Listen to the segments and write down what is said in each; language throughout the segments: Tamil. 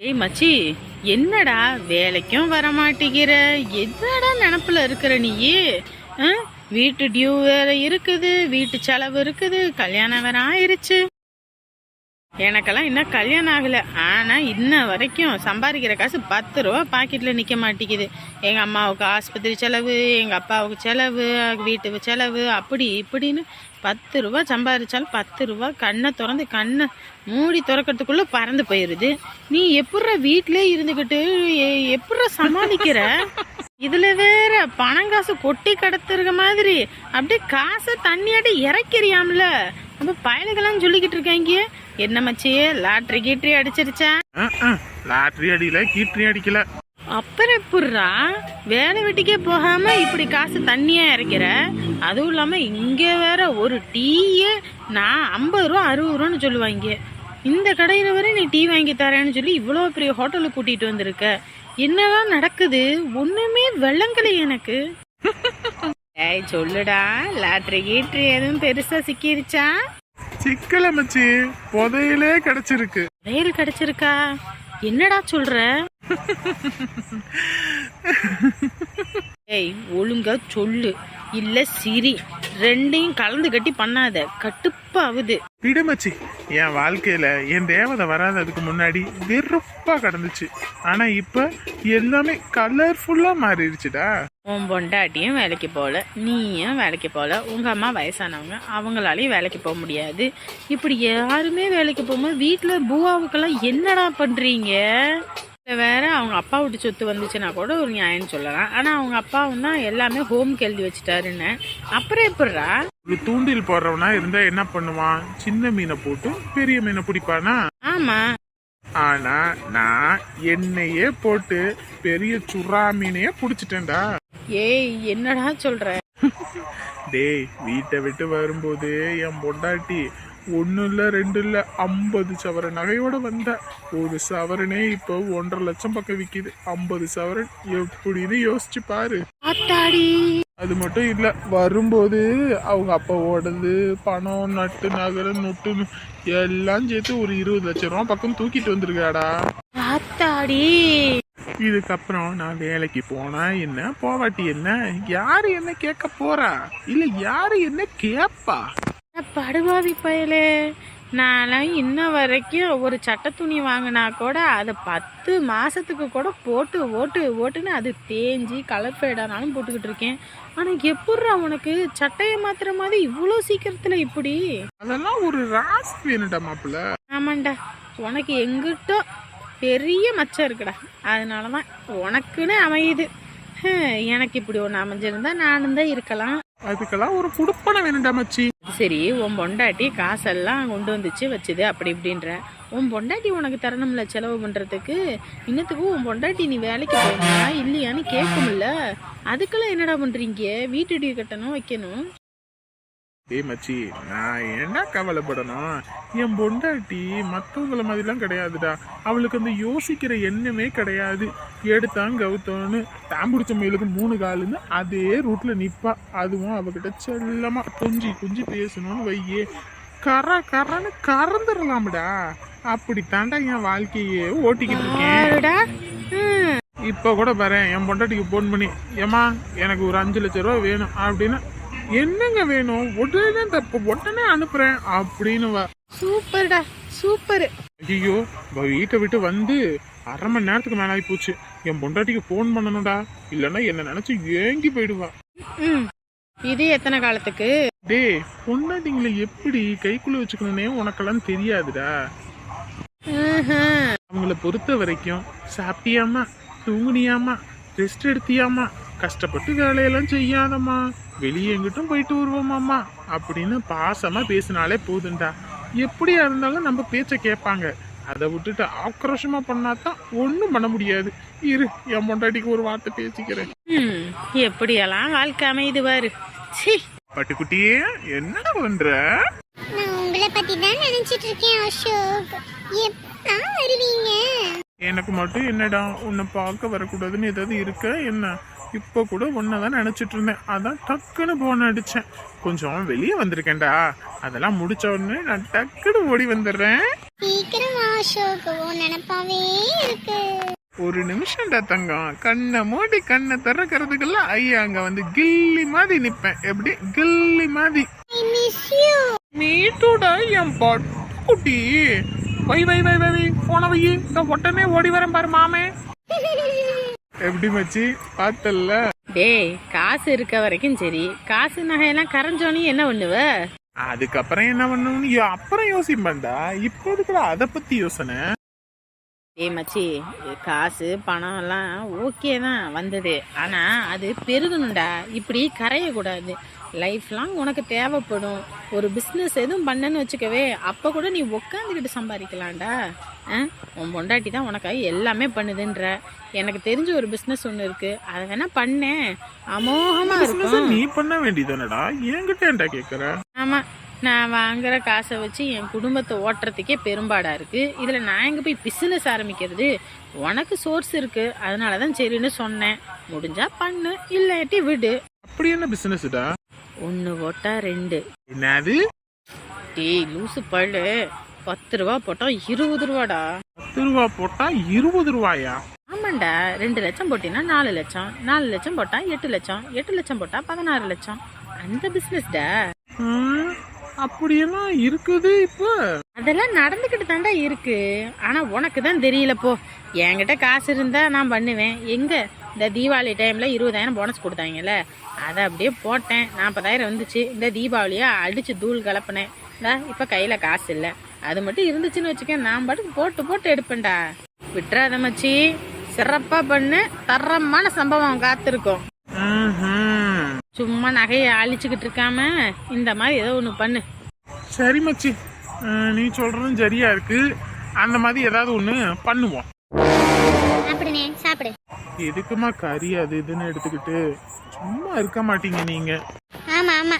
ஏய் மச்சி என்னடா வேலைக்கும் வர மாட்டேங்கிற என்னடா நினப்புல இருக்கிற நீயே? ஆ? வீட்டு டியூ வேற இருக்குது வீட்டு செலவு இருக்குது கல்யாணம் வேற ஆயிருச்சு. எனக்கெல்லாம் இன்னும் கல்யாணம் ஆகலை. ஆனால் இன்ன வரைக்கும் சம்பாதிக்கிற காசு பத்து ரூபா பாக்கெட்டில் நிற்க மாட்டேங்குது. எங்கள் அம்மாவுக்கு ஆஸ்பத்திரி செலவு எங்கள் அப்பாவுக்கு செலவு வீட்டு செலவு அப்படி இப்படின்னு பத்து ரூபா சம்பாதிச்சாலும் பத்து ரூபா கண்ணை திறந்து கண்ணை மூடி திறக்கிறதுக்குள்ளே பறந்து போயிடுது நீ எப்பட்ற வீட்டிலே இருந்துக்கிட்டு எப்பட்ற சமாளிக்கிற? இதுல வேற பணம் காசு கொட்டி கடத்துற மாதிரி. அப்படியே காசை தண்ணியாட்டி இறக்கிறியாம்ல. நம்ம பயலுக்கெல்லாம் சொல்லிக்கிட்டு இருக்காங்க. என்ன மச்சி லாட்ரி கீட்ரி அடிச்சிருச்சா? லாட்ரி அடியில கீட்ரி அடிக்கல அப்புறம் எப்பட்றா? வேலை வெட்டிக்கே போகாம இப்படி காசு தண்ணியா இறக்கிற? அதுவும் இல்லாம இங்க வேற ஒரு டீயே நான் ஐம்பது ரூபா அறுபது ரூபான்னு சொல்லுவாங்க. இந்த கடையில வரை நீ டீ வாங்கி தரேன்னு சொல்லி இவ்வளோ பெரிய ஹோட்டலுக்கு கூட்டிட்டு வந்திருக்க. என்னதான் நடக்குது? ஒண்ணுமே வெள்ளங்கலை எனக்கு. ஏய் சொல்லுடா. லாட்ரி கீட்ரி எதுவும் பெருசா சிக்கிருச்சா? சிக்கல மச்சி புதையிலே கிடைச்சிருக்கு. புதையல் கிடைச்சிருக்கா? என்னடா சொல்ற? ஏய் ஒழுங்கா சொல்லு. இல்ல சிரி. ரெண்டையும் கலந்து கட்டி பண்ணாத. கட்டுப்பாவுது விடு மச்சி என் வாழ்க்கையில என் தேவதை வராததுக்கு முன்னாடி வெறுப்பா கடந்துச்சு. ஆனா இப்ப எல்லாமே கலர்ஃபுல்லா மாறிடுச்சுடா. உன் பொண்டாட்டியும் வேலைக்கு போகல நீயும் வேலைக்கு போகல உங்க அம்மா வயசானவங்க அவங்களாலையும் வேலைக்கு போக முடியாது. இப்படி யாருமே வேலைக்கு போகும்போது வீட்டில் பூவாவுக்கெல்லாம் என்னடா பண்றீங்க? வேற அவங்க அப்பா விட்டு சொத்து வந்துச்சுன்னா கூட ஒரு நியாயம் சொல்லலாம். ஆனா அவங்க அப்பாவும் தான் எல்லாமே ஹோம்க்கு எழுதி வச்சுட்டாருன்னு. அப்புறம் எப்படிடா? ஒரு தூண்டில் போடுறவனா இருந்தா என்ன பண்ணுவான்? சின்ன மீனை போட்டு பெரிய மீனை பிடிப்பானா? ஆமா. ஆனா நான் என்னையே போட்டு பெரிய சுறா மீனையே பிடிச்சிட்டேன்டா. ஏய் என்னடா சொல்ற? டேய் வீட்டை விட்டு வரும்போது என் பொண்டாட்டி ஒன்றும் இல்லை ரெண்டு இல்லை ஐம்பது சவர நகையோட வந்த. ஒரு சவரனே இப்போ ஒன்றரை லட்சம் பக்கம் விற்கிது ஐம்பது சவரன் எப்படின்னு யோசிச்சு பாரு. அது மட்டும் இல்லை வரும்போது அவங்க அப்பாவோடது பணம் நட்டு நகர நொட்டுன்னு எல்லாம் சேர்த்து ஒரு இருபது லட்சம் ரூபா பக்கம் தூக்கிட்டு வந்திருக்காடா. இதுக்கப்புறம் நான் வேலைக்கு போனா என்ன? போவாட்டி என்ன? யாரு என்ன கேட்க போறா? இல்ல யாரு என்ன கேப்பா? படுபாவி பயலே. நான்லாம் இன்ன வரைக்கும் ஒரு சட்டை துணி வாங்கினா கூட அதை பத்து மாசத்துக்கு கூட போட்டு ஓட்டு ஓட்டுன்னு அது தேஞ்சி கலர் ஃபேடானாலும் போட்டுக்கிட்டு இருக்கேன். ஆனால் எப்பட்றா உனக்கு? சட்டையை மாத்துற மாதிரி இவ்வளோ சீக்கிரத்தில் இப்படி? அதெல்லாம் ஒரு ராசி வேணுடா மாப்பிள்ள. ஆமாண்டா. உனக்கு எங்கிட்டோ பெரிய மச்சம் இருக்குடா. அதனால தான் உனக்குன்னு அமையுது. எனக்கு இப்படி ஒன்று அமைஞ்சிருந்தா நானும் தான் இருக்கலாம். அதுக்கெல்லாம் ஒரு குடுப்பனை வேணுடா மச்சி. சரி உன் பொண்டாட்டி காசெல்லாம் கொண்டு வந்துச்சு வச்சுது அப்படி இப்படின்ற. உன் பொண்டாட்டி உனக்கு தரணும்ல செலவு பண்ணுறதுக்கு இன்னத்துக்கும் உன் பொண்டாட்டி நீ வேலைக்கு போகணுமா இல்லையான்னு கேட்கும்ல. அதுக்கெல்லாம் என்னடா பண்ணுறீங்க வீட்டு டியூ கட்டணும் வைக்கணும். டேய் மச்சி நான் என்ன கவலைப்படணும்? என் பொண்டாட்டி மற்றவங்கள மாதிரிலாம் கிடையாதுடா. அவளுக்கு அந்த யோசிக்கிற எண்ணமே கிடையாது. எடுத்தான் கவுத்தோன்னு தாம்பிடிச்ச மேலுக்கு மூணு காலுன்னு அதே ரூட்ல நிப்பா. அதுவும் அவகிட்ட செல்லமா. கொஞ்சி கொஞ்சி பேசணும்னு வையே. கர கரன்னு கறந்துடலாம்டா அப்படி தாண்டா என் வாழ்க்கையே ஓட்டிக்கிட்டு இருக்கேன். இப்போ கூட வரேன் என் பொண்டாட்டிக்கு ஃபோன் பண்ணி ஏமா எனக்கு ஒரு அஞ்சு லட்ச ரூபா வேணும் அப்படின்னு என்னங்க வேணும்? உடனே தப்பு உடனே அனுப்புறேன் அப்படின்னு வா சூப்பர்டா சூப்பர். ஐயோ வீட்டை விட்டு வந்து அரை மணி நேரத்துக்கு மேல ஆகி போச்சு என் பொண்டாட்டிக்கு ஃபோன் பண்ணணும்டா. இல்லைன்னா என்ன நினைச்சு ஏங்கி போயிடுவா. ம் இது எத்தனை காலத்துக்கு? டேய் பொண்டாட்டிங்களை எப்படி கைக்குள்ள வச்சுக்கணும்னே உனக்கெல்லாம் தெரியாதுடா. அவங்கள பொறுத்த வரைக்கும் சாப்பிட்டியாமா தூங்குனியாமா ரெஸ்ட் எடுத்தியாமா கஷ்டப்பட்டு வேலையெல்லாம் செய்யாதம்மா. வெளியே எங்கிட்டும் போயிட்டு வருவோமாம்மா. அப்படின்னு பாசமா பேசினாலே போதுண்டா எப்படியா இருந்தாலும் நம்ம பேச்ச கேட்பாங்க. அதை விட்டுட்டு ஆக்ரோஷமா பண்ணாதான் ஒன்றும் பண்ண முடியாது. இரு என் பொண்டாட்டிக்கு ஒரு வார்த்தை பேசிக்கிறேன். ம் எப்படியெல்லாம் வாழ்க்கை அமையுது பாரு. பட்டுக்குட்டியே என்ன பண்ற? நான் உங்களை பத்தி தான் நினைச்சிட்டு இருக்கேன் அசோக் எப்பதான் வருவீங்க. எனக்கு மட்டும் என்னடா உன்னை பார்க்க வரக்கூடாதுன்னு ஏதாவது இருக்க என்ன? இப்போ கூட ஒன்னதான் நினைச்சிட்டு இருந்தேன். அதான் டக்குன்னு போன் அடிச்சேன். கொஞ்சம் வெளியே வந்திருக்கேன்டா. அதெல்லாம் முடிச்ச உடனே நான் டக்குன்னு ஓடி வந்துடுறேன். நினப்பாவே இருக்கு. ஒரு நிமிஷம்டா தங்கம். கண்ணை மூடி கண்ணை திறக்கிறதுக்குள்ள ஐயா அங்க வந்து கில்லி மாதிரி நிப்பேன். எப்படி? கில்லி மாதிரி. மீட்டோட என் பாட் குட்டி. வை வை வை வை போன வை. இந்த உடனே ஓடி வரேன் பாரு மாமே. எப்படி மச்சி? பார்த்தல்ல. டேய் காசு இருக்க வரைக்கும் சரி. காசு நகையெல்லாம் கரைஞ்சோனே என்ன பண்ணுவ? அதுக்கப்புறம் என்ன பண்ணணும்னு யோ- அப்புறம் யோசிப்பேன்டா. இப்போ இருக்கிற அதை பத்தி யோசனை? டேய் மச்சி காசு பணம் எல்லாம் ஓகே தான் வந்தது. ஆனா அது பெருகணும்டா. இப்படி கரையக்கூடாது லைஃப் லாங் உனக்கு தேவைப்படும். ஒரு பிஸ்னஸ் எதுவும் பண்ணன்னு வச்சுக்கவே அப்போ கூட நீ உக்காந்துக்கிட்டு சம்பாதிக்கலாம்டா? உன் பொண்டாட்டி தான் உனக்காக எல்லாமே பண்ணுதுன்ற. எனக்கு தெரிஞ்ச ஒரு பிஸ்னஸ் ஒன்று இருக்கு. அதை வேணா பண்ணேன் அமோகமா இருக்கும். நீ பண்ண வேண்டியதானடா என்கிட்ட ஆமா. நான் வாங்குற காசை வச்சு என் குடும்பத்தை ஓட்டுறதுக்கே பெரும்பாடா இருக்கு. இதுல நான் எங்க போய் பிசினஸ் ஆரம்பிக்கிறது? உனக்கு சோர்ஸ் இருக்கு. அதனால தான் சரின்னு சொன்னேன். முடிஞ்சா பண்ணு. இல்லாட்டி விடு. அப்படி என்ன பிசினஸ்டா ஒன்று போட்டா ரெண்டு. என்னது? டேய் லூசு பழு பத்து ரூபா போட்டா இருபது ரூபாடா. பத்து ரூபா போட்டா இருபது ரூபாயா? ஆமாண்டா. ரெண்டு லட்சம் போட்டினா நாலு லட்சம். நாலு லட்சம் போட்டா எட்டு லட்சம். எட்டு லட்சம் போட்டா பதினாறு லட்சம். அந்த பிசினஸ்டா ஹம், அப்படியெல்லாம் இருக்குது இப்போ? அதெல்லாம் நடந்துக்கிட்டு தாண்டா இருக்கு. ஆனா உனக்கு தான் தெரியல போ. என்கிட்ட காசு இருந்தா நான் பண்ணுவேன். எங்க? இந்த தீபாவளி டைம்ல இருபதாயிரம் போனஸ் கொடுத்தாங்கல்ல. அதை அப்படியே போட்டேன். நாற்பதாயிரம் வந்துச்சு. இந்த தீபாவளியா அடிச்சு தூள் கலப்பினேன். இந்தா இப்ப கையில காசு இல்ல. அது மட்டும் இருந்துச்சுன்னு வச்சுக்க நான் பாட்டுக்கு போட்டு போட்டு எடுப்பேன்டா. விட்டுறாத மச்சி. சிறப்பா பண்ணு. தரமான சம்பவம் காத்திருக்கோம். சும்மா நகையை அழிச்சுக்கிட்டு இருக்காம இந்த மாதிரி ஏதோ ஒன்று பண்ணு. சரி மச்சி. அஹ், நீ சொல்றதும் சரியா இருக்கு. அந்த மாதிரி ஏதாவது ஒண்ணு பண்ணுவோம். அப்படினே சாப்பிடு. எதுக்குமா கறி அது இதுன்னு எடுத்துக்கிட்டு சும்மா இருக்க மாட்டீங்க நீங்க. ஆமா ஆமா.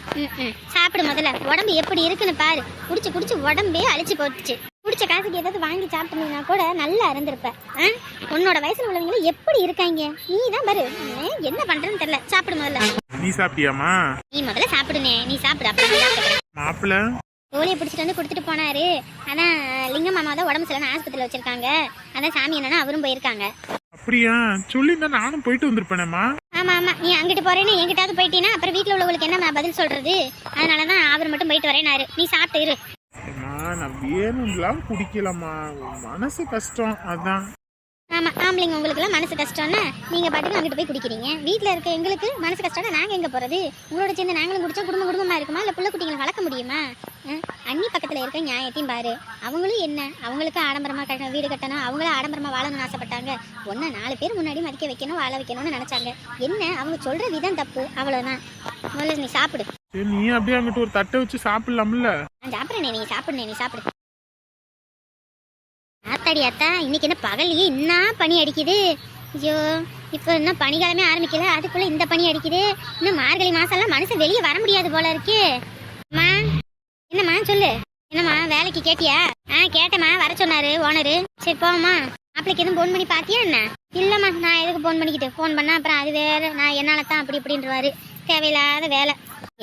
சாப்பிடு முதல்ல. உடம்பு எப்படி இருக்குன்னு பாரு. குடிச்சு குடிச்சு உடம்பே அழிச்சு போட்டுச்சு குடிச்ச காசுக்கு ஏதாவது வாங்கி சாப்பிட்டீங்கன்னா கூட நல்லா இருந்திருப்ப? உன்னோட வயசுல உள்ளவங்க எப்படி இருக்காங்க? நீ தான் பாரு என்ன பண்றேன்னு தெரியல. சாப்பிடு முதல்ல. நீ சாப்பிட்டியாமா நீ முதல்ல சாப்பிடுனே நீ சாப்பிடு அப்புறம் மாப்பிள்ள கோழியை பிடிச்சிட்டு வந்து கொடுத்துட்டு போனாரு. அதான் லிங்க மாமா தான் உடம்பு சரியில்லைன்னு ஆஸ்பத்திரியில் வச்சிருக்காங்க. அதான் சாமி என்னன்னா அவரும் போயிருக்காங்க. அப்படியா? சொல்லியிருந்தா நானும் போயிட்டு வந்திருப்பேனேம்மா. ஆமா ஆமா. நீ அங்கிட்டு போறேன்னு எங்கிட்டாவது போயிட்டீங்கன்னா அப்புறம் வீட்ல உள்ளவங்களுக்கு என்ன பதில் சொல்றது? அதனால தான் அவர் மட்டும் போயிட்டு வரேனாரு நீ சாப்பிட்டு இரு. நான் வேணும்லாம் குடிக்கலம்மா. மனசு கஷ்டம். அதான். ஆமா ஆம்பளைங்க உங்களுக்குலாம் மனசு கஷ்டம்னா நீங்க பாட்டுக்கு அங்கிட்டு போய் குடிக்கிறீங்க. வீட்ல இருக்க எங்களுக்கு மனசு கஷ்டம்னா நாங்க எங்க போறது? உங்களோட சேர்ந்து நாங்களும் குடிச்சா குடும்ப குடும்பமா இருக்குமா? இல்ல புள்ள குட்டிங்களை வளர்க்க முடியுமா? அண்ணி பக்கத்துல இருக்க நியாயத்தையும் பாரு. அவங்களும் என்ன? அவங்களுக்கு ஆடம்பரமா கட்ட வீடு கட்டணும் அவங்களும் ஆடம்பரமா வாழணும்னு ஆசைப்பட்டாங்க. ஒன்ன நாலு பேர் முன்னாடி மதிக்க வைக்கணும் வாழ வைக்கணும்னு நினைச்சாங்க. என்ன? அவங்க சொல்ற விதம் தப்பு. அவ்வளவுதான். முதல்ல நீ சாப்பிடு. நீ அப்படியே அங்கிட்டு ஒரு தட்டை வச்சு சாப்பிடலாம்ல? நான் சாப்பிட்றேனே நீ சாப்பிடுனே நீ சாப்பிடு. ஆத்தாடி அத்தா இன்னைக்கு என்ன பகல்லையே என்ன பனி அடிக்குது? ஐயோ இப்போ இன்னும் பனிக்காலமே ஆரம்பிக்கல. அதுக்குள்ள இந்த பனி அடிக்குது. இன்னும் மார்கழி மாசம்லாம் மனுஷன் வெளியே வர முடியாது போல இருக்கு. அம்மா என்னம்மா சொல்லு. என்னம்மா வேலைக்கு கேட்டியா? ஆ கேட்டேம்மா வர சொன்னாரு ஓனரு. சரி போம்மா. மாப்பிளைக்கு எதுவும் ஃபோன் பண்ணி பார்த்தியா என்ன? இல்லைம்மா நான் எதுக்கு ஃபோன் பண்ணிக்கிட்டு? ஃபோன் பண்ணா அப்புறம் அது வேற. நான் என்னால தான் அப்படி இப்படின்றவாரு. தேவையில்லாத வேலை.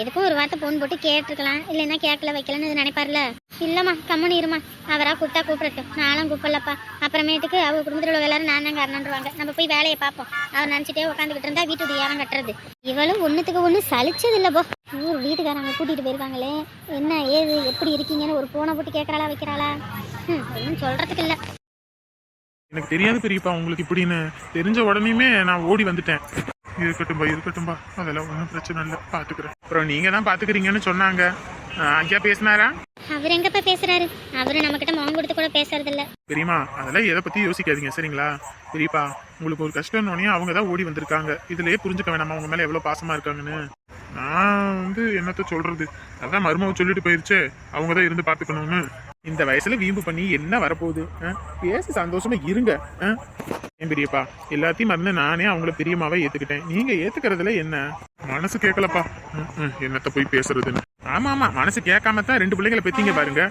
எதுக்கும் ஒரு வார்த்தை ஃபோன் போட்டு கேட்டிருக்கலாம். இல்லைன்னா கேட்கல வைக்கலன்னு இது நினைப்பார்ல. இல்லம்மா கம்முன்னு இருமா. அவரா கூப்பிட்டா கூப்பிடட்டும். நானும் கூப்பிடலப்பா. அப்புறமேட்டுக்கு அவங்க குடும்பத்தில் உள்ள எல்லாரும் நான் தான் காரணம்ன்றவாங்க. நம்ம போய் வேலையை பார்ப்போம். அவர் நினச்சிட்டே உட்காந்துக்கிட்டு இருந்தா வீட்டுக்கு ஏன் கட்டுறது. இவளும் ஒன்றுத்துக்கு ஒன்று சலிச்சது இல்லை போ ஊர் வீட்டுக்காரங்க கூட்டிகிட்டு போயிருக்காங்களே. என்ன ஏது எப்படி இருக்கீங்கன்னு ஒரு ஃபோனை போட்டு கேட்குறாளா வைக்கிறாளா? ம் ஒன்றும் சொல்கிறதுக்கு இல்லை. எனக்கு தெரியாது பெரியப்பா உங்களுக்கு இப்படின்னு. தெரிஞ்ச உடனேயுமே நான் ஓடி வந்துட்டேன். இருக்கட்டும்பா இருக்கட்டும்பா. அதெல்லாம் ஒன்றும் பிரச்சனை இல்லை. பார்த்துக்கிறேன் அப்புறம் நீங்க தான் பார்த்துக்கிறீங்கன்னு சொன்னாங்க. ஐயா பேசினாரா? அவர் எங்கப்பா பேசுறாரு? அவரு நம்மக்கிட்ட முகம் கொடுத்து கூட பேசுறதில்ல. பெரியமா அதெல்லாம் எதை பத்தி யோசிக்காதீங்க சரிங்களா? பெரியப்பா உங்களுக்கு ஒரு கஷ்டம்னோடனே அவங்க தான் ஓடி வந்திருக்காங்க. இதுலயே புரிஞ்சுக்க வேணாமா அவங்க மேல எவ்வளவு பாசமா இருக்காங்கன்னு? நான் வந்து என்னத்த சொல்றது? அதான் மருமக சொல்லிட்டு போயிருச்சே அவங்க தான் இருந்து பாத்துக்கணும்னு இந்த வயசுல வீம்பு பண்ணி என்ன வரப்போகுது? பேசி சந்தோஷமா இருங்க. ஆ? ஏன் பெரியப்பா எல்லாத்தையும் மறந்து நானே அவங்கள பிரியமாவே ஏத்துக்கிட்டேன். நீங்க ஏத்துக்கிறதுல என்ன? மனசு கேட்கலப்பா என்னத்த போய் பேசுறதுன்னு. ஆமா ஆமா மனசு கேட்காம தான் ரெண்டு பிள்ளைங்களை பெத்தீங்க பாருங்க.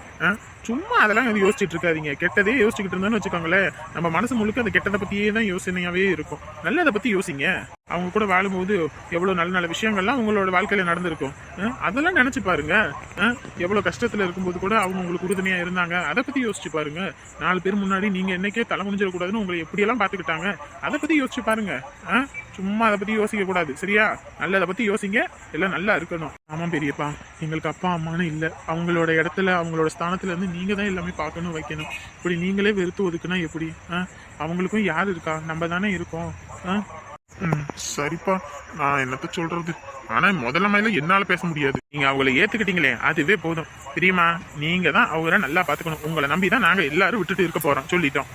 சும்மா அதெல்லாம் வந்து யோசிச்சுட்டு இருக்காதீங்க. கெட்டதே யோசிச்சுக்கிட்டு இருந்தோம்னு வச்சுக்கோங்களேன். நம்ம மனசு முழுக்க அந்த கெட்டதை பற்றியே தான் யோசனையாகவே இருக்கும். நல்லதை பற்றி யோசிங்க. அவங்க கூட வாழும்போது எவ்வளோ நல்ல நல்ல விஷயங்கள்லாம் உங்களோட வாழ்க்கையில் நடந்திருக்கும். ஆ? அதெல்லாம் நினச்சி பாருங்க. ஆ? கஷ்டத்தில் இருக்கும்போது கூட அவங்க உங்களுக்கு உறுதுணையாக இருந்தாங்க. அதை பற்றி யோசிச்சு பாருங்க. நாலு பேர் முன்னாடி நீங்கள் என்னைக்கே தலை முடிஞ்சிடக்கூடாதுன்னு உங்களை எப்படியெல்லாம் பார்த்துக்கிட்டாங்க? அதை பற்றி யோசிச்சு பாருங்க. ஆ? சும்மா அதை பத்தி யோசிக்க கூடாது சரியா? நல்லதை பத்தி யோசிங்க. எல்லாம் நல்லா இருக்கணும். ஆமாம் பெரியப்பா எங்களுக்கு அப்பா அம்மானு இல்லை. அவங்களோட இடத்துல அவங்களோட ஸ்தானத்துல இருந்து நீங்க தான் எல்லாமே பார்க்கணும் வைக்கணும். இப்படி நீங்களே வெறுத்து ஒதுக்குனா எப்படி? ஆ? அவங்களுக்கும் யார் இருக்கா? நம்ம தானே இருக்கோம். ஆ? ம், சரிப்பா. நான் என்னத்த சொல்றது? ஆனா முதல்ல மேல என்னால பேச முடியாது. நீங்க அவங்கள ஏத்துக்கிட்டீங்களே அதுவே போதும். பிரியமா நீங்க தான் அவங்கள நல்லா பாத்துக்கணும் உங்களை நம்பி தான் நாங்க எல்லாரும் விட்டுட்டு இருக்க போறோம். சொல்லிட்டோம்.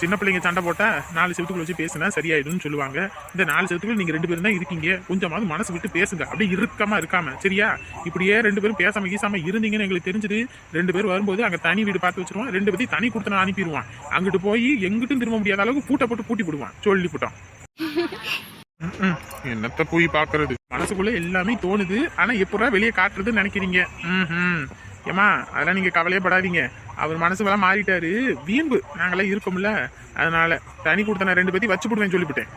சின்ன பிள்ளைங்க சண்டை போட்டா நாலு செவத்துக்குள்ள வச்சு பேசினா சரியாயிடும்னு சொல்லுவாங்க. இந்த நாலு செவத்துக்குள்ள நீங்க ரெண்டு பேரும் தான் இருக்கீங்க. கொஞ்சமாவது மனசு விட்டு பேசுங்க. அப்படியே இறுக்கமா இருக்காம சரியா? இப்படியே ரெண்டு பேரும் பேசாம கீசாம இருந்தீங்கன்னு எங்களுக்கு தெரிஞ்சது. ரெண்டு பேரும் வரும்போது அங்க தனி வீடு பார்த்து வச்சிருவான் ரெண்டு பேத்தையும் தனி கொடுத்து அனுப்பிடுவான் அங்கிட்டு போய் எங்கிட்டும் திரும்ப முடியாத அளவுக்கு பூட்டை போட்டு பூட்டி விடுவான் சொல்லி போட்டோம். என்னத்த போய் பாக்குறது மனசுக்குள்ள எல்லாமே தோணுது. ஆனா எப்படா வெளியே காட்டுறதுன்னு நினைக்கிறீங்க? ம்ஹும். ஏமா அதெல்லாம் நீங்க கவலையே படாதீங்க. அவர் மனசுலாம் மாறிட்டாரு. வீம்பு. நாங்களாம் இருக்கோம்ல. அதனால தனி கொடுத்த நான் ரெண்டு பேத்தையும் வச்சு போடுவேன் சொல்லிவிட்டேன்.